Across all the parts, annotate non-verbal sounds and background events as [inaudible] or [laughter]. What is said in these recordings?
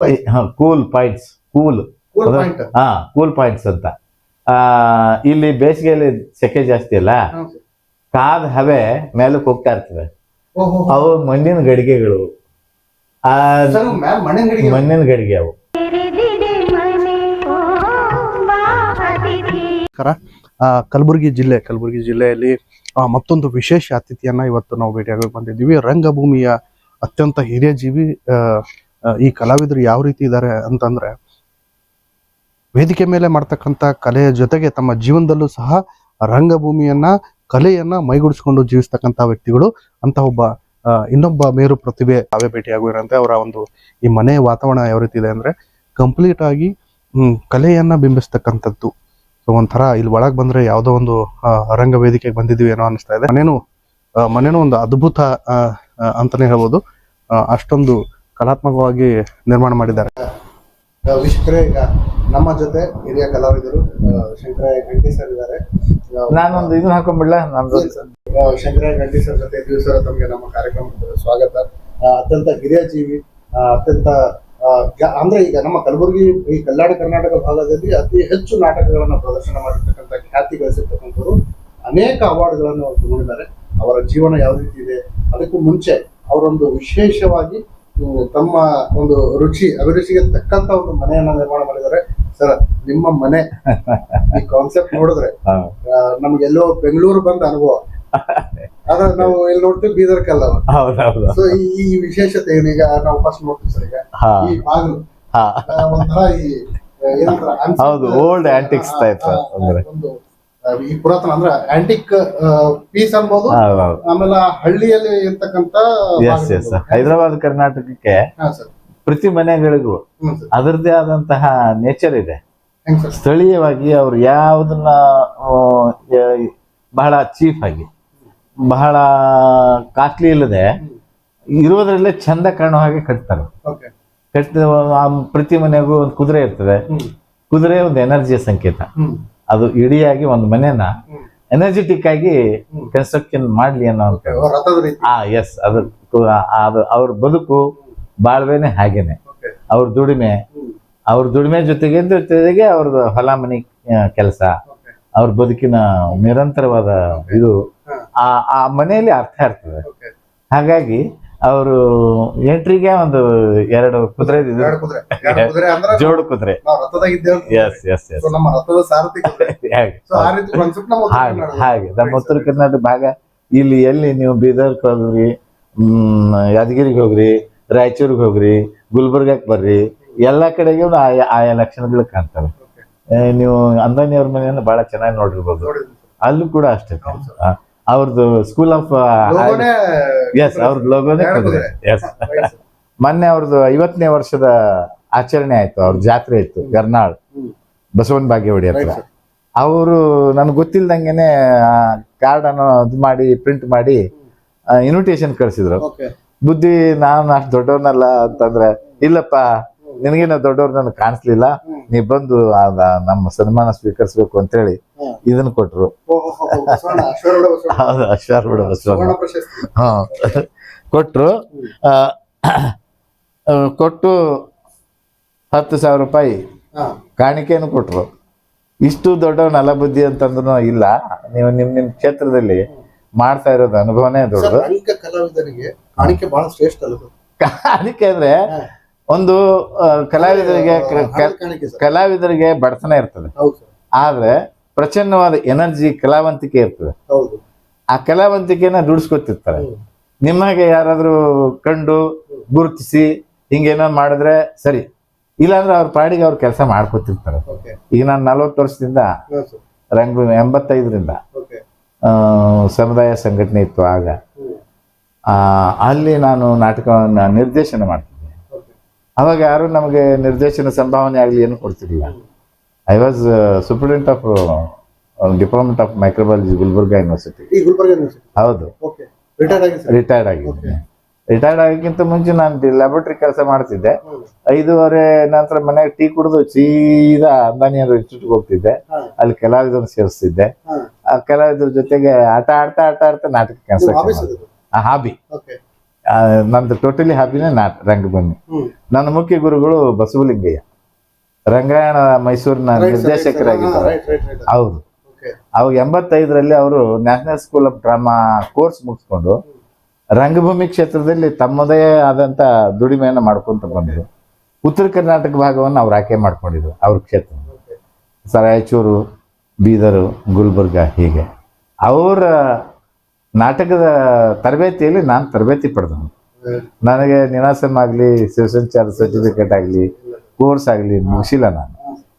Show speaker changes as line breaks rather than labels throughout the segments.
Cool points cool
cool point.
ಹಾ cool points ಅಂತ. ಆ, ಇಲ್ಲಿ ಬೇಸಿಗೆಯಲ್ಲಿ ಸೆಕೆ ಜಾಸ್ತಿ ಅಲ್ಲ? ಕಾದ ಹವೆ ಮೇಲಕ್ಕೆ ಹೋಗ್ತಾ ಇರ್ತವೆ
ಓಹೋ
ಅವು ಮಣ್ಣಿನ ಗಡಿಗೆಗಳು. ಆ
ಸರ್ ಮಣ್ಣಿನ ಗಡಿಗೆ
ಮಣ್ಣಿನ ಗಡಿಗೆ ಅವು.
ಕಲಬುರಗಿ ಜಿಲ್ಲೆ ಕಲಬುರಗಿ ಜಿಲ್ಲೆಯಲ್ಲಿ ಮತ್ತೊಂದು ವಿಶೇಷ ಅತಿಥಿಯನ್ನ ಇವತ್ತು ನಾವು ಭೇಟಿಯಾಗಬೇಕು ಬಂದಿದ್ದೀವಿ. ರಂಗಭೂಮಿಯ ಅತ್ಯಂತ ಹಿರಿಯ ಜೀವಿ ಈ ಕಲಾವಿದರು ಯಾವ ರೀತಿ ಇದ್ದಾರೆ ಅಂತಂದ್ರೆ ವೇದಿಕೆ ಮೇಲೆ ಮಾಡ್ತಕ್ಕಂಥ ಕಲೆಯ ಜೊತೆಗೆ ತಮ್ಮ ಜೀವನದಲ್ಲೂ ಸಹ ರಂಗಭೂಮಿಯನ್ನ, ಕಲೆಯನ್ನ ಮೈಗೂಡಿಸ್ಕೊಂಡು ಜೀವಿಸ್ತಕ್ಕಂಥ ವ್ಯಕ್ತಿಗಳು. ಅಂತ ಒಬ್ಬ ಇನ್ನೊಬ್ಬ ಮೇರು ಪ್ರತಿಭೆ ತಾವೇ ಭೇಟಿಯಾಗುವಿರಂತೆ ಅವರ ಒಂದು ಈ ಮನೆಯ ವಾತಾವರಣ ಯಾವ ರೀತಿ ಇದೆ ಅಂದ್ರೆ ಕಂಪ್ಲೀಟ್ ಆಗಿ ಕಲೆಯನ್ನ ಬಿಂಬಿಸ್ತಕ್ಕಂಥದ್ದು. ಸೊ ಒಂಥರ ಇಲ್ಲಿ ಒಳಗೆ ಬಂದ್ರೆ ಯಾವುದೋ ಒಂದು ರಂಗ ವೇದಿಕೆಗೆ ಬಂದಿದ್ವಿ ಏನೋ ಅನಿಸ್ತಾ ಇದೆ. ಮನೇನು ಮನೇನು ಒಂದು ಅದ್ಭುತ ಅಂತಾನೆ ಹೇಳ್ಬೋದು. ಅಷ್ಟೊಂದು ಕಲಾತ್ಮಕವಾಗಿ ನಿರ್ಮಾಣ ಮಾಡಿದ್ದಾರೆ.
ವೀಕ್ಷಕರೇ ಈಗ ನಮ್ಮ ಜೊತೆ ಹಿರಿಯ ಕಲಾವಿದರು ಶಂಕರಾಯ ಗಂಟಿ ಸರ್ ಇದ್ದಾರೆ.
ನಾನೊಂದು ಇದನ್ನ ಹಾಕೊಂಡ್ಬಿಡ್ಲ?
ನಮ್ದು ಶಂಕರಾಯ ಗಂಟಿ ಸರ್ ಜೊತೆ ದಿವಸ ತಮಗೆ ನಮ್ಮ ಕಾರ್ಯಕ್ರಮಕ್ಕೆ ಸ್ವಾಗತ. ಅತ್ಯಂತ ಹಿರಿಯ ಜೀವಿ ಅತ್ಯಂತ ಅಂದ್ರೆ ಈಗ ನಮ್ಮ ಕಲಬುರಗಿ ಈ ಕಲ್ಯಾಣ ಕರ್ನಾಟಕ ಭಾಗದಲ್ಲಿ ಅತಿ ಹೆಚ್ಚು ನಾಟಕಗಳನ್ನ ಪ್ರದರ್ಶನ ಮಾಡಿರ್ತಕ್ಕಂಥ ಖ್ಯಾತಿ ಗಳಿಸಿರ್ತಕ್ಕಂಥವ್ರು ಅನೇಕ ಅವಾರ್ಡ್ಗಳನ್ನು ಅವರು ತಗೊಂಡಿದ್ದಾರೆ ಅವರ ಜೀವನ ಯಾವ ರೀತಿ ಇದೆ? ಅದಕ್ಕೂ ಮುಂಚೆ ಅವರೊಂದು ವಿಶೇಷವಾಗಿ ತಮ್ಮ ಒಂದು ರುಚಿ ಅಭಿರುಚಿಗೆ ತಕ್ಕಂತ ಒಂದು ಮನೆಯನ್ನ ನಿರ್ಮಾಣ ಮಾಡಿದ್ದಾರೆ. ಸರ್ ನಿಮ್ಮ ಮನೆ ಈ ಕಾನ್ಸೆಪ್ಟ್ ನೋಡಿದ್ರೆ ನಮ್ಗೆಲ್ಲೋ ಬೆಂಗಳೂರು ಬಂದ ಅನುಭವ. ಆದ್ರೆ ನಾವು ಇಲ್ಲಿ ನೋಡ್ತೀವಿ ಬೀದರ್
ಕಲ್ಲ
ಸೊ ಈ ವಿಶೇಷತೆ ಏನೀಗ ನಾವು ಫಸ್ಟ್ ನೋಡ್ತೀವಿ ಸರ್ ಈಗ ಈ ಬಾಗಿಲು. ಒಂಥರ ಈ
ಹೌದು,
ಓಲ್ಡ್
ಆಂಟಿಕ್ಸ್
ಟೈಪ್
ಅಂದ್ರೆ.
ಈ ಪುರಾತನ ಅಂದ್ರೆ ಆಂಟಿಕ್ ಪೀಸ್ ಅನ್ಬೋದು. ಆಮೇಲೆ ಹಳ್ಳಿಯಲ್ಲಿ ಇರ್ತಕ್ಕಂತ
ಎಸ್ ಎಸ್ ಹೈದರಾಬಾದ್ ಕರ್ನಾಟಕಕ್ಕೆ ಪ್ರತಿ ಮನೆಗಳಿಗೂ ಅದರದೇ ಆದಂತಹ ನೇಚರ್ ಇದೆ. ಸ್ಥಳೀಯವಾಗಿ ಅವ್ರು ಯಾವುದನ್ನ ಬಹಳ ಚೀಫ್ ಆಗಿ ಬಹಳ ಕಾಸ್ಟ್ಲಿ ಇಲ್ಲದೆ ಇರೋದ್ರಲ್ಲೇ ಚಂದ ಕಾಣೋ ಹಾಗೆ ಕಟ್ತಾರೆ. ಆ ಪ್ರತಿ ಮನೆಗೂ ಒಂದು ಕುದುರೆ ಇರ್ತದೆ. ಕುದುರೆ ಒಂದು ಎನರ್ಜಿಯ ಸಂಕೇತ. ಅದು ಇಡಿಯಾಗಿ ಒಂದು
ಮನೆಯನ್ನ.
ಎನರ್ಜೆಟಿಕ್ ಆಗಿ. ಕನ್ಸ್ಟ್ರಕ್ಷನ್ ಮಾಡ್ಲಿ ಅನ್ನೋ ಆ ಎಸ್ ಅದು ಅದು ಅವ್ರ ಬದುಕು ಬಾಳ್ವೆನೆ ಹಾಗೇನೆ. ಅವ್ರ ದುಡಿಮೆ ಅವ್ರ ದುಡಿಮೆ ಜೊತೆಗೆ ಜೊತೆಗೆ ಅವ್ರದ್ದು ಹೊಲ ಮನೆ ಕೆಲಸ. ಅವ್ರ ಬದುಕಿನ ನಿರಂತರವಾದ ಇದು ಆ ಆ ಮನೆಯಲ್ಲಿ ಅರ್ಥ ಇರ್ತದೆ. ಹಾಗಾಗಿ ಅವರು ಎಂಟ್ರಿಗೆ ಒಂದು ಎರಡು ಕುದುರೆ [laughs] ಜೋಡು ಕುದುರೆ. ಎಸ್ [laughs] ಎಸ್ ಹಾಗೆ ಹಾಗೆ. ನಮ್ಮ ಉತ್ತರ ಕರ್ನಾಟಕ ಭಾಗ ಇಲ್ಲಿ ಎಲ್ಲಿ ನೀವು ಬೀದರ್ ಹೋಗ್ರಿ ಹ್ಮ್ ಯಾದಗಿರಿಗೆ ಹೋಗ್ರಿ ರಾಯಚೂರಿಗೆ ಹೋಗ್ರಿ ಗುಲ್ಬರ್ಗಕ್ಕೆ ಬರ್ರಿ ಎಲ್ಲ ಕಡೆಗೆ ಆಯಾ ಆಯಾ ಲಕ್ಷಣಗಳು ಕಾಣ್ತವೆ. ಏ, ನೀವು ಅಂದಾನಿಯವ್ರ ಮನೆಯನ್ನು ಬಹಳ ಚೆನ್ನಾಗಿ ನೋಡಿರ್ಬೋದು. ಅಲ್ಲೂ ಕೂಡ ಅಷ್ಟೇ ಕಾಣ್ತಾರೆ ಅವ್ರದ್ದು ಸ್ಕೂಲ್ ಆಫ್ ಎಸ್ ಅವ್ರದ್ದು ಲೋಗೋನೇ ಕುದುರೆ ಎಸ್ ಮೊನ್ನೆ ಅವ್ರದ್ದು ಐವತ್ತನೇ ವರ್ಷದ ಆಚರಣೆ ಆಯ್ತು ಅವ್ರ ಜಾತ್ರೆ ಇತ್ತು ಗರ್ನಾಳ್. ಬಸವನ ಬಾಗೇವಾಡಿ ಹತ್ರ. ಅವರು ನನ್ಗೆ ಗೊತ್ತಿಲ್ದಂಗೆನೆ ಕಾರ್ಡ್ ಅನ್ನು ಇದು ಮಾಡಿ ಪ್ರಿಂಟ್ ಮಾಡಿ ಇನ್ವಿಟೇಷನ್ ಕಳಿಸಿದ್ರು. ಬುದ್ಧಿ ನಾನು ಅಷ್ಟು ದೊಡ್ಡವನಲ್ಲ ಅಂತಂದ್ರೆ ಇಲ್ಲಪ್ಪ ನಿನಗೇನೋ ದೊಡ್ಡವ್ರು ನನಗೆ ಕಾಣಿಸ್ಲಿಲ್ಲ. ನೀ ಬಂದು ನಮ್ಮ ಸನ್ಮಾನ ಸ್ವೀಕರಿಸಬೇಕು ಅಂತ
ಹೇಳಿ
ಇದನ್ನ ಕೊಟ್ರು. ಹೌದು ಬಸವಣ್ಣ.
ಪ್ರಶಸ್ತಿ.
ಹಾ ಕೊಟ್ರು. ಕೊಟ್ಟು ಹತ್ತು ಸಾವಿರ ರೂಪಾಯಿ
ಕಾಣಿಕೆನು
ಕಾಣಿಕೆಯನ್ನು ಕೊಟ್ರು. ಇಷ್ಟು ದೊಡ್ಡ ನಲಬುದ್ಧಿ ಅಂತಂದ್ರು ಇಲ್ಲ. ನೀವು ನಿಮ್ ನಿಮ್ ಕ್ಷೇತ್ರದಲ್ಲಿ ಮಾಡ್ತಾ ಇರೋದು ಅನುಭವನೇ ದೊಡ್ಡದು.
ರಂಗ ಕಲಾವಿದರಿಗೆ ಕಾಣಿಕೆ ಬಹಳ ಶ್ರೇಷ್ಠ
ಕಾಣಿಕೆ ಅಂದ್ರೆ. ಒಂದು ಕಲಾವಿದರಿಗೆ ಕಲಾವಿದರಿಗೆ ಬಡತನ ಇರ್ತದೆ. ಆದ್ರೆ ಪ್ರಚಂಡವಾದ ಎನರ್ಜಿ ಕಲಾವಂತಿಕೆ ಇರ್ತದೆ. ಆ ಕಲಾವಂತಿಕೆನ ದುಡಿಸ್ಕೊತಿರ್ತಾರೆ. ನಿಮಗೆ ಯಾರಾದ್ರೂ ಕಂಡು ಗುರುತಿಸಿ ಹಿಂಗೇನೋ ಮಾಡಿದ್ರೆ ಸರಿ. ಇಲ್ಲಾಂದ್ರೆ ಅವ್ರ ಪಾಡಿಗೆ ಅವ್ರ ಕೆಲಸ ಮಾಡ್ಕೊತಿರ್ತಾರೆ. ಈಗ ನಾನು ನಲವತ್ತು ವರ್ಷದಿಂದ ರಂಗಭೂಮಿ ಎಂಬತ್ತೈದರಿಂದ ಸಮುದಾಯ ಸಂಘಟನೆ ಇತ್ತು ಆಗ. ಆ, ಅಲ್ಲಿ ನಾನು ನಾಟಕವನ್ನು ನಿರ್ದೇಶನ
ಓಕೆ
ಅವಾಗ ಯಾರು ನಮಗೆ ನಿರ್ದೇಶನ ಸಂಭಾವನೆ ಆಗಲಿ ಏನು ಕೊಡ್ತಿರ್ಲಿಲ್ಲ. I was superintendent of department of microbiology Gulbarga university ಹೌದು.
ರಿಟೈರ್ಡ್
ಆಗಿದ್ದೀನಿ. ರಿಟೈರ್ಡ್ ಆಗೋಕ್ಕಿಂತ ಮುಂಚೆ ನಾನು ಲ್ಯಾಬೋರೇಟರಿ ಕೆಲಸ ಮಾಡ್ತಿದ್ದೆ. ಐದೂವರೆ ನಂತರ ಮನೆಗೆ ಟೀ ಕುಡಿದು ಸೀದಾ ಅಂದಾನಿಯರು ಇನ್ಸ್ಟಿಟ್ಯೂಟ್ಗೆ ಹೋಗ್ತಿದ್ದೆ. ಅಲ್ಲಿ ಕಲಾವಿದರನ್ನು ಸೇರಿಸ್ತಿದ್ದೆ. ಆ ಕಲಾವಿದರ ಜೊತೆಗೆ ಆಟ ಆಡ್ತಾ ಆಟ ಆಡ್ತಾ ನಾಟಕ ಕೆಲಸ ಹಾಬಿ ನಂದು ಟೋಟಲಿ ಹಾಬಿನೇ ನಾಟ್ ರಂಗಭೂಮಿ. ನನ್ನ ಮುಖ್ಯ ಗುರುಗಳು ಬಸವಲಿಂಗಯ್ಯ. ರಂಗಾಯಣ ಮೈಸೂರಿನ ನಿರ್ದೇಶಕರಾಗಿದ್ದಾರೆ. ಹೌದು. ಅವಾಗ ಎಂಬತ್ತೈದರಲ್ಲಿ ಅವರು national school of drama course ಮುಗಿಸ್ಕೊಂಡು ರಂಗಭೂಮಿ ಕ್ಷೇತ್ರದಲ್ಲಿ ತಮ್ಮದೇ ಆದಂತ ದುಡಿಮೆಯನ್ನು ಮಾಡ್ಕೊಂತ ಬಂದರು. ಉತ್ತರ ಕರ್ನಾಟಕ ಭಾಗವನ್ನು ಅವ್ರು ಆಯ್ಕೆ ಮಾಡ್ಕೊಂಡಿದ್ರು ಅವ್ರ ಕ್ಷೇತ್ರ. ಸರಾಯಚೂರು ರಾಯಚೂರು ಬೀದರು ಗುಲ್ಬರ್ಗ ಹೀಗೆ. ಅವರ ನಾಟಕದ ತರಬೇತಿಯಲ್ಲಿ ನಾನು ತರಬೇತಿ ಪಡೆದನು ನನಗೆ ನಿನಾಸಂ ಆಗಲಿ ಶಿವಸಂಚಾರ ಸರ್ಟಿಫಿಕೇಟ್ ಆಗಲಿ ಕೋರ್ಸ್ ಆಗಲಿ ಮುಗಿಸಿಲ್ಲ ನಾನು.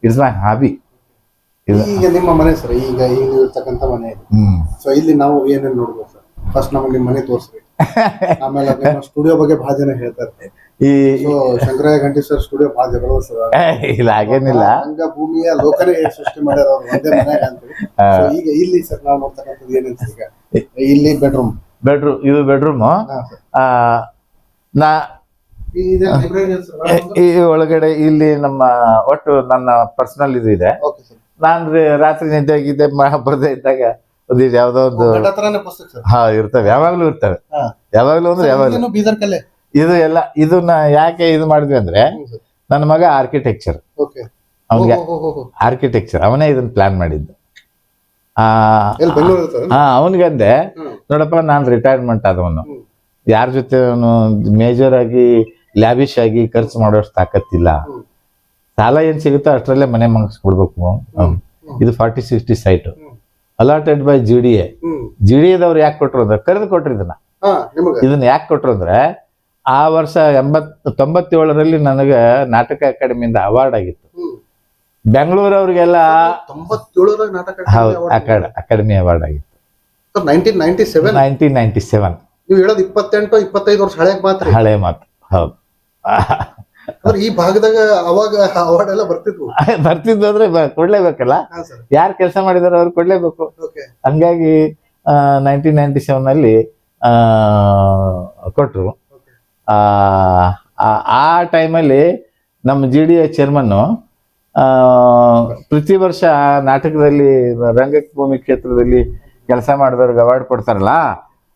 ಇಟ್ಸ್ ಮೈ ಹಾಬಿ
ಈಗ ನಿಮ್ಮ ಮನೆ ಸರ್ ಈಗ ಇಲ್ಲಿ ಇರ್ತಕ್ಕಂಥ ಮನೆ ಸೊ ಇಲ್ಲಿ ನಾವು ಏನೇನು ನೋಡ್ಬೋದು ಸರ್? ಫಸ್ಟ್ ನಮಗೆ ನಿಮ್ಮ ಮನೆ ತೋರಿಸ್ರಿ. ಆಮೇಲೆ ಸ್ಟುಡಿಯೋ ಬಗ್ಗೆ ಬಹಳ ಜನ ಹೇಳ್ತಾ ಹೇಳ್ತಾರೆ
ಈ
ಶಂಕರಾಯ ಗಂಟಿ ಸರ್ ಸ್ಟುಡಿಯೋ ಬಹಳ
ಜಗಳ. ಇಲ್ಲ ಹಾಗೇನಿಲ್ಲ.
ರಂಗ ಭೂಮಿಯ ಲೋಕನೇ ಸೃಷ್ಟಿ ಮಾಡ್ಯಾರ ಒಂದೇ ಮನ್ಯಾಗ ಈಗ ಇಲ್ಲಿ ಸರ್ ನಾವು ನೋಡ್ತಕ್ಕಂಥದ್ದು ಏನಂತ ಈಗ ಇಲ್ಲಿ ಬೆಡ್ರೂಮ್
ಬೆಡ್ರೂಮ್ ಇದು ಬೆಡ್ರೂಮ್ ನಾ ಈ ಒಳಗಡೆ ಇಲ್ಲಿ ನಮ್ಮ ಒಟ್ಟು ನನ್ನ ಪರ್ಸನಲ್ ಇದು ಇದೆ. ನಾನು ರಾತ್ರಿ ನಿದ್ದೆಗಿದ್ದೆ ಬರದೇ ಇದ್ದಾಗ ಒಂದು ಯಾವ್ದೋ ಒಂದು ಹಾ ಇರ್ತವೆ. ಯಾವಾಗ್ಲೂ ಇರ್ತವೆ. ಯಾವಾಗ್ಲೂ ಅಂದ್ರೆ ಯಾವಾಗ್ಲೂ.
ಬೀದರ್ ಕಲೆ
ಇದು ಎಲ್ಲ ಇದನ್ನ ಯಾಕೆ ಇದು ಮಾಡಿದ್ವಿ ಅಂದ್ರೆ ನನ್ನ ಮಗ ಆರ್ಕಿಟೆಕ್ಚರ್ ಅವನಿಗೆ ಆರ್ಕಿಟೆಕ್ಚರ್ ಅವನೇ ಇದನ್ನ ಪ್ಲಾನ್ ಮಾಡಿದ್ದು. ಹಾ ಅವನಿಗಂದೆ. ನೋಡಪ್ಪ ನಾನು ರಿಟೈರ್ಮೆಂಟ್ ಆದವನು. ಯಾರ ಜೊತೆ ಅವನು ಮೇಜರ್ ಆಗಿ ಲ್ಯಾಬಿಶ್ ಆಗಿ ಖರ್ಚು ಮಾಡೋಷ್ಟು ತಾಕತ್ತಿಲ್ಲ. ಸಾಲ ಏನ್ ಸಿಗುತ್ತೋ ಅಷ್ಟರಲ್ಲೇ ಮನೆ ಮುಗಿಸ್ಕೊಡ್ಬೇಕು ಕೊಡ್ಬೇಕು ಇದು forty sixty site. Allotted by G D A G D ಎದವ್ರು ಯಾಕೆ ಕೊಟ್ರು ಅಂದ್ರೆ ಕರೆದು ಕೊಟ್ರು ಇದನ್ನ. ಇದನ್ನ ಯಾಕೆ ಕೊಟ್ರು ಅಂದ್ರೆ ಆ ವರ್ಷ ಎಂಬತ್ ತೊಂಬತ್ತೇಳರಲ್ಲಿ ನನಗೆ ನಾಟಕ ಅಕಾಡೆಮಿಯಿಂದ ಅವಾರ್ಡ್ ಆಗಿತ್ತು.
ಬೆಂಗಳೂರು
ಬೆಂಗಳೂರವ್ರಿಗೆಲ್ಲ
ನಾಟಕ
ಅಕಾಡೆಮಿ ಅವಾರ್ಡ್ ಆಗಿತ್ತು.
ನೈನ್ಟೀನ್ ನೈನ್ಟಿ ಸೆವೆನ್ ನೀವು ಹೇಳೋದು ಇಪ್ಪತ್ತೆಂಟು ಇಪ್ಪತ್ತೈದು ವರ್ಷ ಹಳೆ ಮಾತು
ಹಳೆ ಮಾತು ಹೌದು. [laughs]
ಈ ಭಾಗದಾಗ ಅವಾಗ ಅವಾರ್ಡ್ ಎಲ್ಲ ಬರ್ತಿದ್ವು. [laughs]
ಬರ್ತಿದ್ದು ಅಂದ್ರೆ ಕೊಡ್ಲೇಬೇಕಲ್ಲ? ಯಾರು ಕೆಲಸ ಮಾಡಿದಾರೆ ಅವ್ರು ಕೊಡ್ಲೇಬೇಕು. ಹಂಗಾಗಿ ನೈನ್ಟೀನ್ ನೈನ್ಟಿ ಸೆವೆನ್ ಅಲ್ಲಿ ಕೊಟ್ರು. ಆ, ಟೈಮಲ್ಲಿ ನಮ್ಮ ಜಿ ಡಿ ಎ ಚೇರ್ಮನ್ನು ಪ್ರತಿ ವರ್ಷ ನಾಟಕದಲ್ಲಿ ರಂಗಭೂಮಿ ಕ್ಷೇತ್ರದಲ್ಲಿ ಕೆಲಸ ಮಾಡಿದವ್ರಿಗೆ ಅವಾರ್ಡ್ ಕೊಡ್ತಾರಲ್ಲ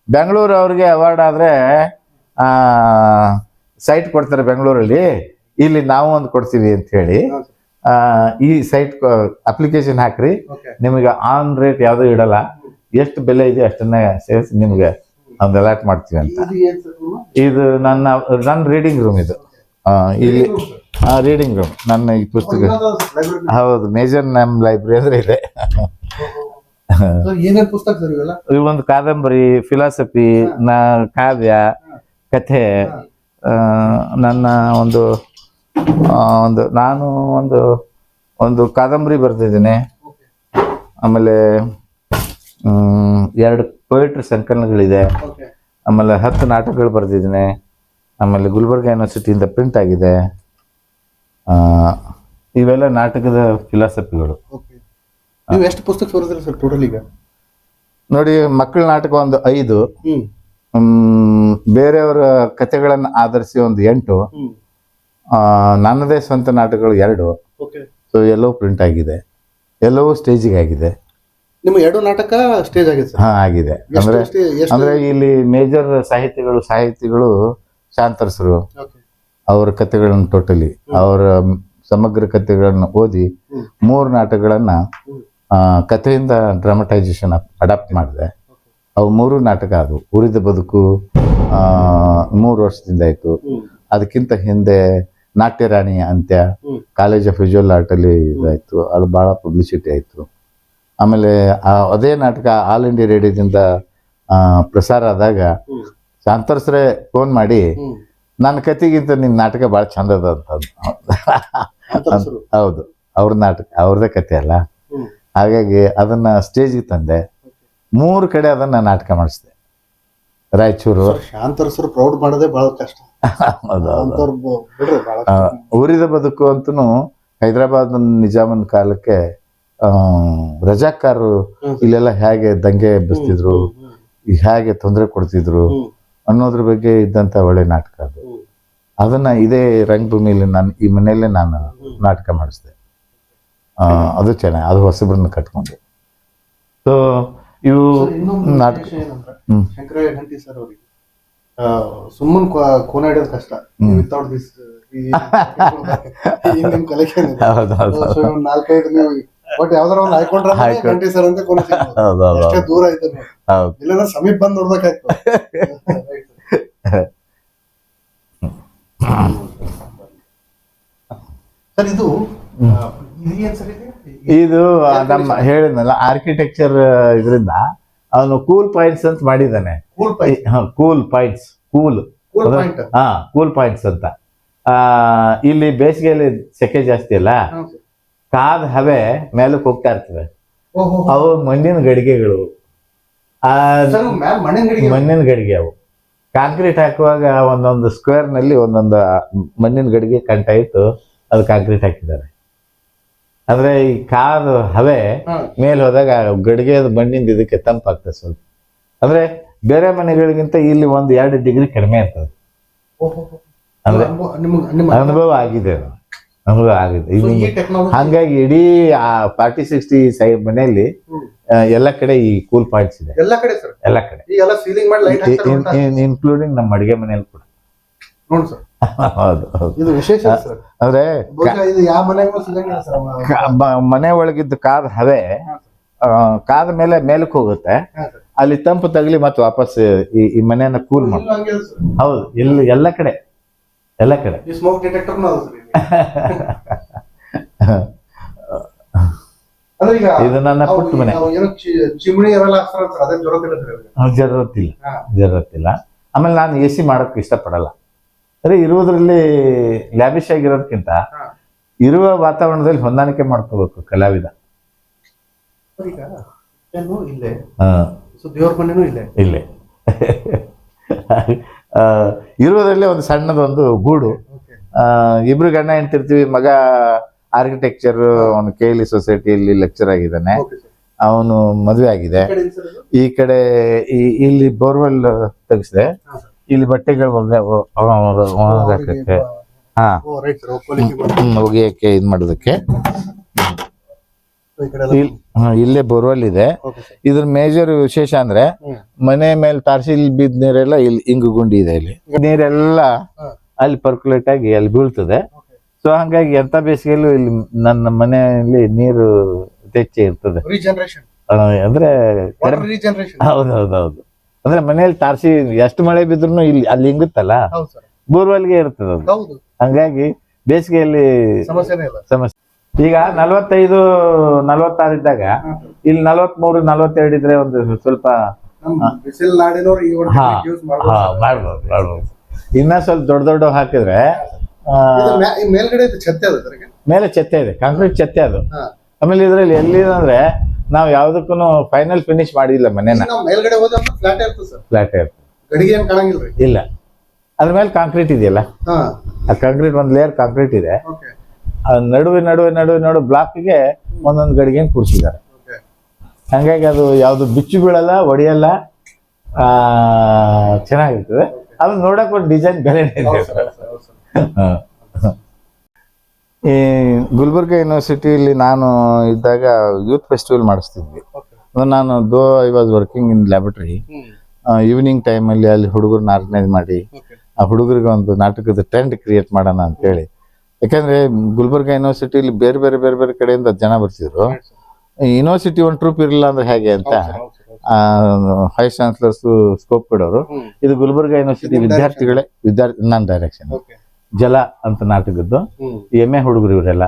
ಬೆಂಗಳೂರು ಅವ್ರಿಗೆ ಅವಾರ್ಡ್ ಆದರೆ ಸೈಟ್ ಕೊಡ್ತಾರೆ ಬೆಂಗಳೂರಲ್ಲಿ ಇಲ್ಲಿ ನಾವು ಒಂದು ಕೊಡ್ತೀವಿ ಅಂತ ಹೇಳಿ ಈ ಸೈಟ್ ಅಪ್ಲಿಕೇಶನ್ ಹಾಕ್ರಿ ನಿಮಗೆ ಆನ್ ರೇಟ್ ಯಾವುದೂ ಇಡಲ್ಲ ಎಷ್ಟು ಬೆಲೆ ಇದೆ ಅಷ್ಟನ್ನ ಸೇರಿಸಿ ನಿಮ್ಗೆ ಒಂದು ಅಲರ್ಟ್ ಮಾಡ್ತೀವಿ ಅಂತ.
ಇದು ನಿಮ್ಮ?
ನನ್ನ ನನ್ನ ರೀಡಿಂಗ್ ರೂಮ್ ಇದು. ಇಲ್ಲಿ ರೀಡಿಂಗ್ ರೂಮ್ ನನ್ನ ಈ ಪುಸ್ತಕ ಹೌದು ಮೇಜರ್ ನಮ್ ಲೈಬ್ರರಿ ಅಂದ್ರೆ ಇದೆ. ಒಂದು ಕಾದಂಬರಿ ಫಿಲಾಸಫಿ ನ ಕಾವ್ಯ ಕಥೆ ನನ್ನ ಒಂದು ಒಂದು ನಾನು ಒಂದು ಒಂದು ಕಾದಂಬರಿ ಬರ್ತಿದ್ದೀನಿ ಆಮೇಲೆ ಎರಡು ಪೊಯಿಟ್ರಿ ಸಂಕಲನಗಳಿದೆ. ಆಮೇಲೆ ಹತ್ತು ನಾಟಕಗಳು ಬರೆದಿದ್ದೀನಿ. ಆಮೇಲೆ ಗುಲ್ಬರ್ಗ ಯೂನಿವರ್ಸಿಟಿಯಿಂದ ಪ್ರಿಂಟ್ ಆಗಿದೆ. ಆ, ಇವೆಲ್ಲ ನಾಟಕದ ಫಿಲಾಸಫಿಗಳು
ಎಷ್ಟು ಪುಸ್ತಕ ಸರ್ ಟೋಟಲ್ ಈಗ?
ನೋಡಿ ಮಕ್ಕಳ ನಾಟಕ ಒಂದು ಐದು. ಬೇರೆಯವರ ಕಥೆಗಳನ್ನು ಆಧರಿಸಿ ಒಂದು ಎಂಟು. ನನ್ನದೇ ಸ್ವಂತ ನಾಟಕಗಳು ಎರಡು. ಸೊ ಎಲ್ಲವೂ ಪ್ರಿಂಟ್ ಆಗಿದೆ. ಎಲ್ಲವೂ ಸ್ಟೇಜಿಗೆ ಆಗಿದೆ.
ನಿಮ್ಮ ಎರಡು ನಾಟಕ ಸ್ಟೇಜ್ ಆಗಿದೆ ಸರ್
ಹಾ ಆಗಿದೆ. ಅಂದ್ರೆ
ಎಷ್ಟು ಎಷ್ಟು
ಅಂದ್ರೆ ಇಲ್ಲಿ ಮೇಜರ್ ಸಾಹಿತಿಗಳು ಸಾಹಿತಿಗಳು ಶಾಂತರಸರು
ಓಕೆ
ಅವರ ಕಥೆಗಳನ್ನು ಟೋಟಲಿ ಅವರ ಸಮಗ್ರ ಕಥೆಗಳನ್ನು ಓದಿ
ಹ್ಮ್.
ಮೂರು ನಾಟಕಗಳನ್ನ
ಹ್ಮ್.
ಆ, ಕಥೆಯಿಂದ ಡ್ರಾಮಟೈಸೇಷನ್ ಅಡಾಪ್ಟ್ ಮಾಡಿದೆ. ಅವು ಮೂರು ನಾಟಕ ಅದು ಉರಿದ ಬದುಕು ಆ, ಮೂರು ವರ್ಷದಿಂದ ಆಯ್ತು.
ಹ್ಮ್.
ಅದಕ್ಕಿಂತ ಹಿಂದೆ ನಾಟ್ಯ ರಾಣಿ ಅಂತ್ಯ
ಹ್ಮ್.
ಕಾಲೇಜ್ ಆಫ್ ವಿಜುವಲ್ ಆರ್ಟ್ ಅಲ್ಲಿ ಇದಾಯ್ತು. ಅದು ಬಹಳ ಪಬ್ಲಿಸಿಟಿ ಆಯ್ತು. ಆಮೇಲೆ ಆ ಅದೇ ನಾಟಕ ಆಲ್ ಇಂಡಿಯಾ ರೇಡಿಯೋದಿಂದ ಪ್ರಸಾರ ಆದಾಗ ಶಾಂತರ್ಸ್ರೆ ಫೋನ್ ಮಾಡಿ ನನ್ನ ಕತೆಗಿಂತ ನಿನ್ನ ನಾಟಕ ಭಾಳ ಚಂದ ಅದ ಅಂತ. ಹೌದು. ಅವ್ರ ನಾಟಕ ಅವ್ರದೇ ಕತೆ ಅಲ್ಲ. ಹಾಗಾಗಿ ಅದನ್ನ ಸ್ಟೇಜಿಗೆ ತಂದೆ. ಮೂರು ಕಡೆ ಅದನ್ನ ನಾಟಕ ಮಾಡಿಸಿದೆ. ರಾಯಚೂರು.
ಸರ್ ಶಾಂತರಸರು ಪ್ರೌಡ್ ಮಾಡೋದೇ ಬಹಳ ಕಷ್ಟ.
ಊರಿದ ಬದುಕು ಅಂತೂ ಹೈದರಾಬಾದ್ ನಿಜಾಮನ್ ಕಾಲಕ್ಕೆ ರಜಾಕಾರರು. ಇಲ್ಲೆಲ್ಲ ಹೇಗೆ ದಂಗೆ ಎಬ್ಬಿಸ್ತಿದ್ರು ಹೇಗೆ ತೊಂದರೆ ಕೊಡ್ತಿದ್ರು ಅನ್ನೋದ್ರ ಬಗ್ಗೆ ಇದ್ದಂತ ಒಳ್ಳೆ ನಾಟಕ ಅದು ಅದನ್ನ ಇದೇ ರಂಗಭೂಮಿಯಲ್ಲಿ ನಾನು ಈ ಮನೆಯಲ್ಲೇ ನಾನು ನಾಟಕ ಮಾಡಿಸಿದೆ ಅದು ಚೆನ್ನಾಗಿ ಅದು ಹೊಸಬ್ರನ್ನ ಕಟ್ಕೊಂಡು ಸೊ ಇವು ನಾಟಕ
ಸುಮ್ಮನೆ ಕೋನ ಹಿಡಿಯೋದು ಕಷ್ಟ ವಿತೌಟ್ ದಿಸ್
ಹೌದು
ನಾಲ್ಕೈದು ನೀವು ಬಟ್ ಯಾವ್ದಾರ ಒಂದು ಹಾಕೊಂಡ್ರೆ
ಹಾಕೊಂಡ್-
ಗಂಟೆ ಸರ್ ಅಂತ
ಹೌದು
ದೂರ ಐತೆ ನೋಡಿ.
ಹೌದು.
ಸಮೀಪ ಬಂದ್ ನೋಡ್ಬೇಕಾಗ್ತದೆ [laughs] ಸರ್ ಇದು ಇದು ಸರ್ ಇದು?
ಇದು ನಮ್ಮ ಹೇಳಿದ್ನಲ್ಲ ಆರ್ಕಿಟೆಕ್ಚರ್ ಇದರಿಂದ ಅವನು ಕೂಲ್ ಪಾಯಿಂಟ್ಸ್ ಅಂತ ಮಾಡಿದ್ದಾನೆ.
Cool point
cool points cool ಹಾ ಕೂಲ್ ಪಾಯಿಂಟ್ಸ್ ಅಂತ. ಆ ಇಲ್ಲಿ ಬೇಸಿಗೆಯಲ್ಲಿ ಸೆಕೆ ಜಾಸ್ತಿ ಅಲ್ಲ? ಕಾದ ಹವೆ ಮೇಲಕ್ಕೆ ಹೋಗ್ತಾ ಇರ್ತವೆ. ಅವು ಮಣ್ಣಿನ ಗಡಿಗೆಗಳು.
ಮಣ್ಣಿನ ಗಡಿಗೆ
ಅವು. ಕಾಂಕ್ರೀಟ್ ಹಾಕುವಾಗ ಒಂದೊಂದು ಸ್ಕ್ವೇರ್ನಲ್ಲಿ ಒಂದೊಂದು ಮಣ್ಣಿನ ಗಡಿಗೆ ಕಂಟ ಇತ್ತು ಅದು ಕಾಂಕ್ರೀಟ್ ಹಾಕಿದ್ದಾರೆ. ಅಂದ್ರೆ ಈ ಕಾದ ಹವೆ. ಮೇಲೆ ಹೋದಾಗ ಗಡಿಗೆ ಮಣ್ಣಿಂದ ಇದಕ್ಕೆ ತಂಪಾಗ್ತದೆ ಸ್ವಲ್ಪ. ಅಂದ್ರೆ ಬೇರೆ ಮನೆಗಳಿಗಿಂತ ಇಲ್ಲಿ ಒಂದು ಎರಡು ಡಿಗ್ರಿ ಕಡಿಮೆ
ಓಹೋ.
ಅಂದ್ರೆ
ಅನುಭವ
ಆಗಿದೆ ಅನುಭವ ಆಗಿದೆ. ಹಂಗಾಗಿ ಇಡೀ ಆ ಫಾರ್ಟಿ ಸಿಕ್ಸ್ಟಿ ಸೈ ಮನೆಯಲ್ಲಿ ಎಲ್ಲ ಕಡೆ ಈ ಕೂಲ್ ಪಾಯಿಂಟ್ಸ್ ಇದೆ.
ಎಲ್ಲ ಕಡೆ ಸರ್
ಎಲ್ಲ ಕಡೆ. ಇನ್ಕ್ಲೂಡಿಂಗ್ ನಮ್ಮ ಅಡಿಗೆ ಮನೆಯಲ್ಲಿ ಕೂಡ.
ನೋಡಿ ಸರ್ [laughs]
ಹೌದು
ಇದು ವಿಶೇಷ
ಅಂದ್ರೆ ಮನೆ ಒಳಗಿದ್ದ ಕಾದ ಹವೆ ಕಾರ್ ಕಾದ ಮೇಲೆ ಮೇಲಕ್ಕೆ ಹೋಗುತ್ತೆ. ಅಲ್ಲಿ ತಂಪು ತಗಲಿ ಮತ್ತೆ ವಾಪಸ್ ಈ ಮನೆಯನ್ನ ಕೂಲ್ ಮಾಡಿ ಹೌದು ಇಲ್ಲಿ ಎಲ್ಲ ಕಡೆ ಎಲ್ಲ ಕಡೆ.
ಸ್ಮೋಕ್ ಡಿಟೆಕ್ಟರ್ನು
ಇದು ನನ್ನ ಪುಟ್ಟ ಮನೆ.
ಚಿಮಣಿ ಇವ್ರಿಗೆ.
ಜರತ್ತಿಲ್ಲ. ಜರತ್ತಿಲ್ಲ ಆಮೇಲೆ ನಾನು ಎ ಸಿ ಮಾಡೋಕ್ಕೆ ಇಷ್ಟಪಡಲ್ಲ. ಅದೇ ಇರುವುದರಲ್ಲಿ ಲ್ಯಾಬಿಶ್ ಆಗಿರೋದಕ್ಕಿಂತ ಇರುವ ವಾತಾವರಣದಲ್ಲಿ ಹೊಂದಾಣಿಕೆ ಮಾಡ್ಕೋಬೇಕು ಕಲಾವಿದ.
ಇಲ್ಲೇ. [laughs]
ಇರುವುದರಲ್ಲಿ ಒಂದು ಸಣ್ಣದೊಂದು ಗೂಡು. ಇಬ್ರು ಗಂಡ ಹೆಂಡ್ತಿರ್ತೀವಿ. ಮಗ ಆರ್ಕಿಟೆಕ್ಚರ್ ಅವನು ಕೆ ಎಲ್ ಸೊಸೈಟಿಯಲ್ಲಿ ಲೆಕ್ಚರ್ ಆಗಿದ್ದಾನೆ. ಅವನು ಮದುವೆ ಆಗಿದೆ.
ಈ ಕಡೆ?
ಈ ಇಲ್ಲಿ ಬೋರ್ವೆಲ್ ತೆಗಿಸಿದೆ. ಇಲ್ಲಿ ಬಟ್ಟೆಗಳು ಒಣಗಾಕಕ್ಕೆ ಹಾ. ಒಗೆಯಕ್ಕೆ ಇದ್ ಮಾಡೋದಕ್ಕೆ. ಇಲ್ಲೇ ಬೋರ್ವೆಲ್ ಇದೆ. ಇದ್ರ ಮೇಜರ್ ವಿಶೇಷ ಅಂದ್ರೆ ಮನೆ ಮೇಲೆ ತಾರ್ಸಿಲ್ ಬಿದ್ದ ನೀರೆಲ್ಲ ಇಲ್ಲಿ ಇಂಗು ಗುಂಡಿ ಇದೆ ಇಲ್ಲಿ. ನೀರೆಲ್ಲ. ಅಲ್ಲಿ ಪರ್ಕುಲೇಟ್ ಆಗಿ ಅಲ್ಲಿ ಬೀಳ್ತದೆ. ಸೊ ಹಂಗಾಗಿ ಎಂತ ಬೇಸಿಗೆಯಲ್ಲೂ ಇಲ್ಲಿ ನನ್ನ ಮನೆಯಲ್ಲಿ ನೀರು ಹೆಚ್ಚೆ ಇರ್ತದೆ. ಅಂದ್ರೆ ಹೌದೌದೌದು. ಅಂದ್ರೆ ಮನೆಯಲ್ಲಿ ತಾರ್ಸಿ ಎಷ್ಟು ಮಳೆ ಬಿದ್ರು ಇಲ್ಲಿ ಅಲ್ಲಿ
ಹಿಂಗುತ್ತಲ್ಲ
ಬೋರ್ವೆಲ್ಗೆ ಇರ್ತದೆ ಅದು. ಹಂಗಾಗಿ ಬೇಸಿಗೆಯಲ್ಲಿ ಸಮಸ್ಯೆ. ಈಗ ನಲವತ್ತೈದು ನಲವತ್ತಾರು ಇದ್ದಾಗ ಇಲ್ಲಿ ನಲವತ್ಮೂರು ನಲವತ್ತೆರಡು ಇದ್ರೆ ಒಂದು ಸ್ವಲ್ಪ
ಮಾಡ್ಬೋದು
ಮಾಡ್ಬೋದು. ಇನ್ನ ಸ್ವಲ್ಪ ದೊಡ್ಡ ದೊಡ್ಡ ಹಾಕಿದ್ರೆ
ಮೇಲ್ಗಡೆ ಚತ್ತೆ ಛತ್ತೆ?
ಮೇಲೆ ಚೆತ್ತೆ ಇದೆ ಕಾಂಕ್ರೀಟ್ ಚೆತ್ತೆ ಅದು. ಆಮೇಲೆ ಇದ್ರಲ್ಲಿ ಎಲ್ಲಿದೆ ಅಂದ್ರೆ ನಾವು ಯಾವ್ದಕ್ಕೂ ಫೈನಲ್ ಫಿನಿಶ್ ಮಾಡಿಲ್ಲ ಮನೆನ.
ಮೇಲ್ಗಡೆ ಫ್ಲಾಟ್ ಇರ್ತದೆ
ಇಲ್ಲ. ಅದ್ರ ಮೇಲೆ ಕಾಂಕ್ರೀಟ್ ಇದೆಯಲ್ಲ? ಆ ಕಾಂಕ್ರೀಟ್ ಒಂದು ಲೇಯರ್ ಕಾಂಕ್ರೀಟ್ ಇದೆ. ನಡುವೆ ನಡುವೆ ನಡುವೆ ನಡುವೆ ಬ್ಲಾಕ್ಗೆ ಒಂದೊಂದು ಗಡಿಗೆ ಕೂರಿಸಿದ್ದಾರೆ.
ಓಕೆ.
ಹಂಗಾಗಿ ಅದು ಯಾವುದು ಬಿಚ್ಚು ಬೀಳಲ್ಲ ಒಡೆಯಲ್ಲ ಆ ಚೆನ್ನಾಗಿರ್ತದೆ. ಅದು ನೋಡಕ್ ಒಂದು ಡಿಸೈನ್ ಬೇರೆ ಹ. ಈ ಗುಲ್ಬರ್ಗ ಯೂನಿವರ್ಸಿಟಿಯಲ್ಲಿ ನಾನು ಇದ್ದಾಗ ಯೂತ್ ಫೆಸ್ಟಿವಲ್ ಮಾಡಿಸ್ತಿದ್ವಿ. ನಾನು though I was working in laboratory
hmm.
Evening ಟೈಮಲ್ಲಿ ಅಲ್ಲಿ ಹುಡುಗರನ್ನ ಆರ್ಗನೈಸ್ ಮಾಡಿ ಆ ಹುಡುಗರಿಗೆ ಒಂದು ನಾಟಕದ ಟ್ರೆಂಡ್ ಕ್ರಿಯೇಟ್ ಮಾಡೋಣ ಅಂತೇಳಿ. ಯಾಕಂದ್ರೆ ಗುಲ್ಬರ್ಗ ಯೂನಿವರ್ಸಿಟಿಲಿ ಬೇರೆ ಬೇರೆ ಬೇರೆ ಬೇರೆ ಕಡೆಯಿಂದ ಜನ ಬರ್ತಿದ್ರು. ಯೂನಿವರ್ಸಿಟಿ ಒಂದು ಟ್ರೂಪ್ ಇರಲಿಲ್ಲ ಅಂದ್ರೆ ಹೇಗೆ ಅಂತ? ವೈಸ್ ಚಾನ್ಸಲರ್ಸ್ ಸ್ಕೋಪ್ ಕೊಡೋರು. ಇದು ಗುಲ್ಬರ್ಗ ಯೂನಿವರ್ಸಿಟಿ ವಿದ್ಯಾರ್ಥಿಗಳೇ ವಿದ್ಯಾರ್ಥಿ ನನ್ನ ಡೈರೆಕ್ಷನ್ ಜಲ ಅಂತ ನಾಟಕದ್ದು. ಎಂ ಎ ಹುಡುಗರು ಇವರೆಲ್ಲ.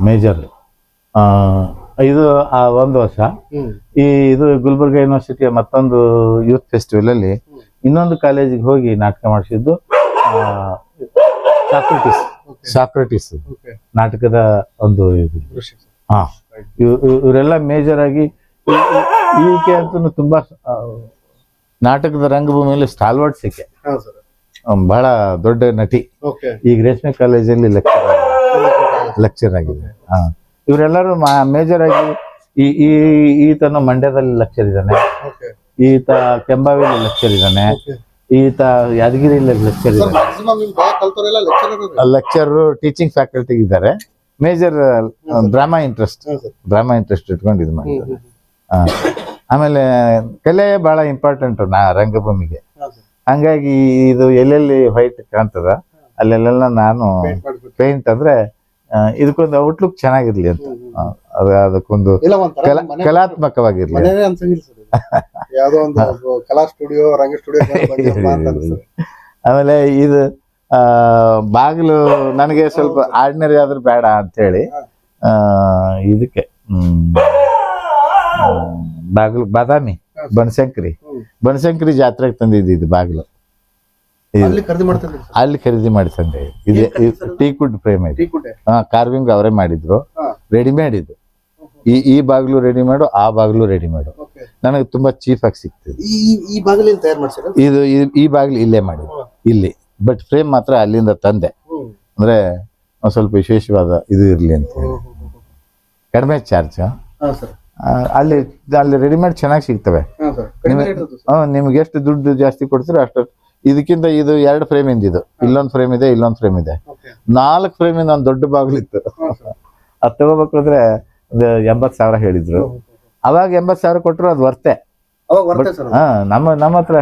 ಮೇಜರ್ ಇದು ಆ ಒಂದು ವರ್ಷ. ಈ ಇದು ಗುಲ್ಬರ್ಗ ಯೂನಿವರ್ಸಿಟಿಯ ಮತ್ತೊಂದು ಯೂತ್ ಫೆಸ್ಟಿವಲ್ ಅಲ್ಲಿ ಇನ್ನೊಂದು ಕಾಲೇಜಿಗೆ ಹೋಗಿ ನಾಟಕ ಮಾಡಿಸಿದ್ದು ಸಾಕ್ರೆಟಿಸ್ ಸಾಕ್ರಟಿಸ್ ನಾಟಕದ ಒಂದು ಇದು. ಹಾ. ಇವರೆಲ್ಲ ಮೇಜರ್ ಆಗಿ ಈಕೆ ಅಂತೂ ತುಂಬಾ ನಾಟಕದ ರಂಗಭೂಮಿಯಲ್ಲಿ ಸ್ಟಾಲ್ವರ್ಡ್ ಸಿಕ್ಕೆ
ಹೌದು ಸರ್.
ಬಹಳ ದೊಡ್ಡ ನಟಿ. ಈಗ ರೇಷ್ಮೆ ಕಾಲೇಜಲ್ಲಿ ಲೆಕ್ಚರ್ ಲೆಕ್ಚರ್ ಆಗಿದೆ ಹಾ. ಇವರೆಲ್ಲರೂ ಮೇಜರ್ ಆಗಿ ಈ ಈ ಈತನು ಮಂಡ್ಯದಲ್ಲಿ ಲೆಕ್ಚರ್ ಇದ್ದಾನೆ. ಈತ ಕೆಂಬಾವಿಯಲ್ಲಿ ಲೆಕ್ಚರ್ ಇದ್ದಾನೆ. ಈತ ಯಾದಗಿರಿಯಲ್ಲಿ ಲೆಕ್ಚರ್ ಇದ್ದಾನೆ. ಲೆಕ್ಚರ್ ಟೀಚಿಂಗ್ ಫ್ಯಾಕಲ್ಟಿ ಇದ್ದಾರೆ. Major drama interest drama interest ಇಟ್ಕೊಂಡು ಇದು ಮಾಡಿದ್ದಾರೆ. ಆಮೇಲೆ ಕಲೆ ಬಹಳ ಇಂಪಾರ್ಟೆಂಟ್ ನಾ ರಂಗಭೂಮಿಗೆ. ಹಂಗಾಗಿ ಇದು ಎಲ್ಲೆಲ್ಲಿ ವೈಟ್ ಕಾಣ್ತದ ಅಲ್ಲೆಲ್ಲ ನಾನು
ಪೇಂಟ್
ಅಂದ್ರೆ ಇದಕ್ಕೊಂದು ಔಟ್ಲುಕ್ ಚೆನ್ನಾಗಿರ್ಲಿ ಅಂತ. ಅದು ಅದಕ್ಕೊಂದು ಕಲಾತ್ಮಕವಾಗಿರ್ಲಿ.
ಯಾವ್ದೋ ಒಂದು [laughs] ಕಲಾ ಸ್ಟುಡಿಯೋ ರಂಗ [laughs] ಸ್ಟುಡಿಯೋ
ಆಮೇಲೆ ಇದು ಆ ಬಾಗಿಲು ನನಗೆ ಸ್ವಲ್ಪ ಆರ್ಡಿನರಿ ಆದ್ರೂ ಬೇಡ ಅಂತ ಹೇಳಿ ಇದಕ್ಕೆ ಬಾಗಿಲು ಬಾದಾಮಿ ಬನಶಂಕರಿ. ಬನಶಂಕರಿ ಜಾತ್ರೆಗೆ ತಂದಿದ್ದು ಇದು ಬಾಗಿಲು.
ಅಲ್ಲಿ ಖರೀದಿ
ಮಾಡಿ ತಂದೆ ಇದೆ
ಟೀಕುಡ್ ಖರೀದಿ
ಟೀ ಕುಡ್ ಫ್ರೇಮ್ ಇದೆ. ಹಾ ಕಾರ್ವಿಂಗ್ ಅವರೇ ಮಾಡಿದ್ರು. ರೆಡಿಮೇಡ್ ಇದು. ಈ ಈ ಬಾಗಿಲು ರೆಡಿ ಮಾಡು ಆ ಬಾಗಿಲು ರೆಡಿ
ಮಾಡು
ನನಗೆ ತುಂಬಾ ಚೀಫ್ ಆಗಿ ಸಿಗ್ತದೆ ಇದು ಈ- ಬಾಗಿಲು ಇಲ್ಲೇ ಮಾಡಿದ್ರು ಇಲ್ಲಿ. ಬಟ್ ಫ್ರೇಮ್ ಮಾತ್ರ ಅಲ್ಲಿಂದ ತಂದೆ. ಅಂದ್ರೆ ಒಂದ್ ಸ್ವಲ್ಪ ವಿಶೇಷವಾದ ಇದು ಇರ್ಲಿ ಅಂತ ಹೇಳಿ. ಕಡಿಮೆ ಚಾರ್ಜ್ ಅಲ್ಲಿ ಅಲ್ಲಿ ರೆಡಿಮೇಡ್ ಚೆನ್ನಾಗಿ ಸಿಗ್ತವೆ. ನಿಮ್ಗೆ ಎಷ್ಟು ದುಡ್ಡು ಜಾಸ್ತಿ ಕೊಡ್ತೀರೋ ಅಷ್ಟು ಇದಕ್ಕಿಂತ ಇದು ಎರಡು ಫ್ರೇಮ್ ಇಂದ. ಇದು ಇಲ್ಲೊಂದು ಫ್ರೇಮ್ ಇದೆ ಇಲ್ಲೊಂದು ಫ್ರೇಮ್ ಇದೆ. ನಾಲ್ಕು ಫ್ರೇಮ್ ಇಂದ ಒಂದು ದೊಡ್ಡ ಬಾಗಿಲು ಇತ್ತು.
ಹಾ ಸರ್.
ಅದು ತಗೋಬೇಕು ಅಂದ್ರೆ ಒಂದು ಎಂಬತ್ತು ಸಾವಿರ ಹೇಳಿದ್ರು. ಅವಾಗ ಎಂಬತ್ತು ಸಾವಿರ ಕೊಟ್ಟರು ಅದು ವರ್ತೆ. ಹಾ ನಮ್ಮ ನಮ್ಮ ಹತ್ರ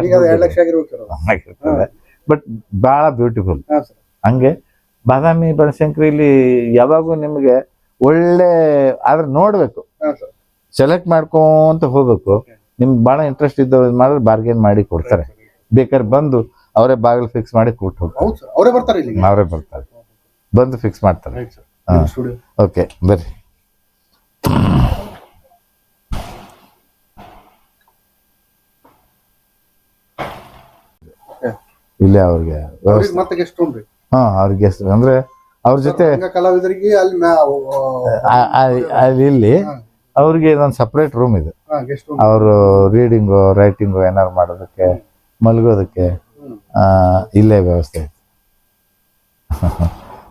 ಬಟ್ ಬಹಳ ಬ್ಯೂಟಿಫುಲ್ ಹಂಗೆ ಬಾದಾಮಿ ಬನಶಂಕರಿಲಿ ಯಾವಾಗೂ ನಿಮಗೆ ಒಳ್ಳೆ ಆದ್ರೆ ನೋಡ್ಬೇಕು. ಸೆಲೆಕ್ಟ್ ಮಾಡ್ಕೊಂತ ಹೋಗ್ಬೇಕು. ನಿಮ್ಗೆ ಬಹಳ ಇಂಟ್ರೆಸ್ಟ್ ಇದ್ದವ್ರು ಮಾಡಿದ್ರೆ ಬಾರ್ಗೇನ್ ಮಾಡಿ ಕೊಡ್ತಾರೆ. ಬೇಕಾದ್ರೆ ಬಂದು ಅವರೇ ಬಾಗಿಲು ಫಿಕ್ಸ್ ಮಾಡಿ ಕೊಟ್ಟು ಹೋಗ್ತಾರೆ.
ಅವರೇ ಬರ್ತಾರೆ
ಅವರೇ ಬರ್ತಾರೆ. ಬಂದು ಫಿಕ್ಸ್ ಮಾಡ್ತಾರೆ. ಓಕೆ ಬರ್ರಿ. ಇಲ್ಲೇ ಅವ್ರಿಗೆ ಹಾ ಅವ್ರಿಗೆ ಅಂದ್ರೆ ಅವ್ರ ಜೊತೆ
ರಂಗ ಕಲಾವಿದರಿಗೆ ಅಲ್ಲಿ
ಇಲ್ಲಿ ಅವ್ರಿಗೆ ಇದೊಂದು ಸಪ್ರೇಟ್ ರೂಮ್ ಇದೆ. ಅವರು ರೀಡಿಂಗು ರೈಟಿಂಗು ಏನಾರು ಮಾಡೋದಕ್ಕೆ ಮಲಗೋದಕ್ಕೆ ಇಲ್ಲೇ ವ್ಯವಸ್ಥೆ ಇದೆ.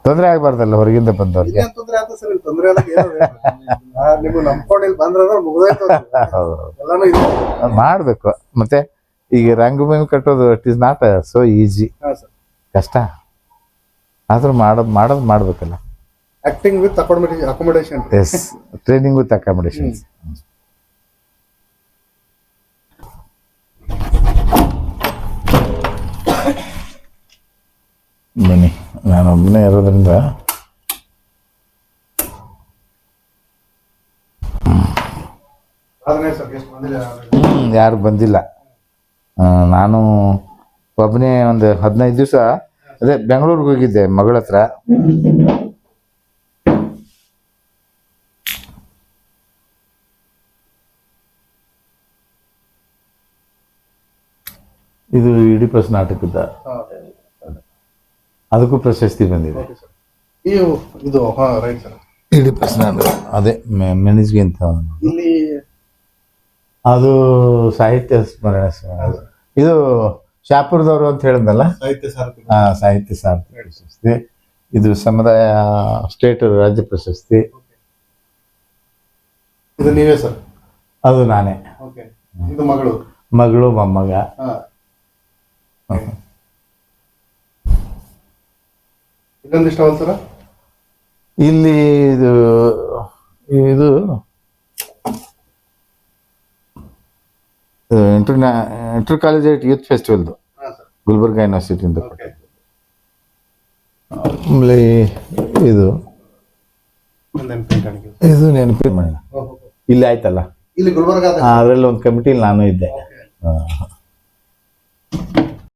ತೊಂದರೆ ಆಗ್ಬಾರ್ದಲ್ಲ ಹೊರಗಿಂದ ಬಂದವ್ರಿಗೆ. ಮಾಡ್ಬೇಕು. ಮತ್ತೆ ಈಗ ರಂಗಭೂಮಿ ಕಟ್ಟೋದು it is not so easy ಕಷ್ಟ. ಆದ್ರೂ ಮಾಡೋದು ಮಾಡೋದು ಮಾಡ್ಬೇಕಲ್ಲ.
Acting with accommodation accommodation
as training with ಅಕಾಮಿಡೇಷನ್ಸ್ ಬನ್ನಿ ನಾನು ಒಬ್ಬನೇ ಇರೋದ್ರಿಂದ.
ಅದನ್ನೇ ಸರ್ ಗೆಸ್ಟ್ ಬಂದಿಲ್ಲ.
ಯಾರು ಬಂದಿಲ್ಲ. ನಾನು ಒಬ್ಬನೇ ಒಂದು ಹದಿನೈದು ದಿವಸ ಅದೇ ಬೆಂಗಳೂರಿಗೆ ಹೋಗಿದ್ದೆ ಮಗಳ ಹತ್ರ ಇದು ಇಡಿಪಸ್ ನಾಟಕದ ಅದಕ್ಕೂ ಪ್ರಶಸ್ತಿ ಬಂದಿದೆ.
ಇದು ಹಾ ರೈಟ್ ಸರ್
ಇಡಿಪಸ್ ನಾಟಕ. ಅದೇ ಮೆಣಸ್ಗೆ ಅಂತ.
ಇಲ್ಲಿ
ಅದು ಸಾಹಿತ್ಯ ಸ್ಮರಣೆ ಸ- ಇದು ಶಾಪುರದವರು ಅಂತ ಹೇಳಿದ್ನಲ್ಲ?
ಸಾಹಿತ್ಯ ಸಾರಥಿ
ಆ, ಸಾಹಿತ್ಯ ಪ್ರಶಸ್ತಿ. ಇದು ಸಮುದಾಯ ಸ್ಟೇಟ್ ರಾಜ್ಯ ಪ್ರಶಸ್ತಿ.
ಇದು ನೀವೇ ಸರ್
ಅದು ನಾನೇ.
ಓಕೆ ಇದು ಮಗಳು?
ಮಗಳು ಮೊಮ್ಮಗ.
ಹಾ. ಇನ್ನೊಂದು ಇಷ್ಟ ಸರ್
ಇಲ್ಲಿ ಇದು ಇದು ಇಂಟರ್ ಇಂಟರ್ ಕಾಲೇಜ್ ಯೂತ್ ಫೆಸ್ಟಿವಲ್ದು ಗುಲ್ಬರ್ಗ ಯೂನಿವರ್ಸಿಟಿಯಿಂದ ಆಮೇಲೆ ಇದು ಇದು ನೆನಪಿ ಮಾಡಿಲ್ಲ ಇಲ್ಲಿ ಆಯ್ತಲ್ಲ? ಅದರಲ್ಲಿ ಒಂದು ಕಮಿಟಿಲಿ ನಾನು ಇದ್ದೆ.